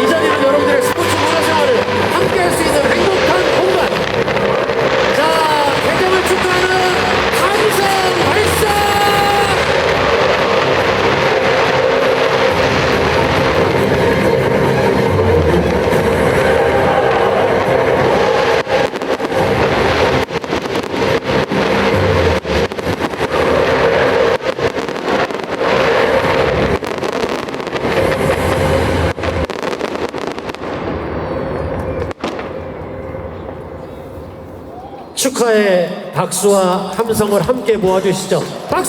이 자리를 축하의 박수와 함성을 함께 모아주시죠. 박수!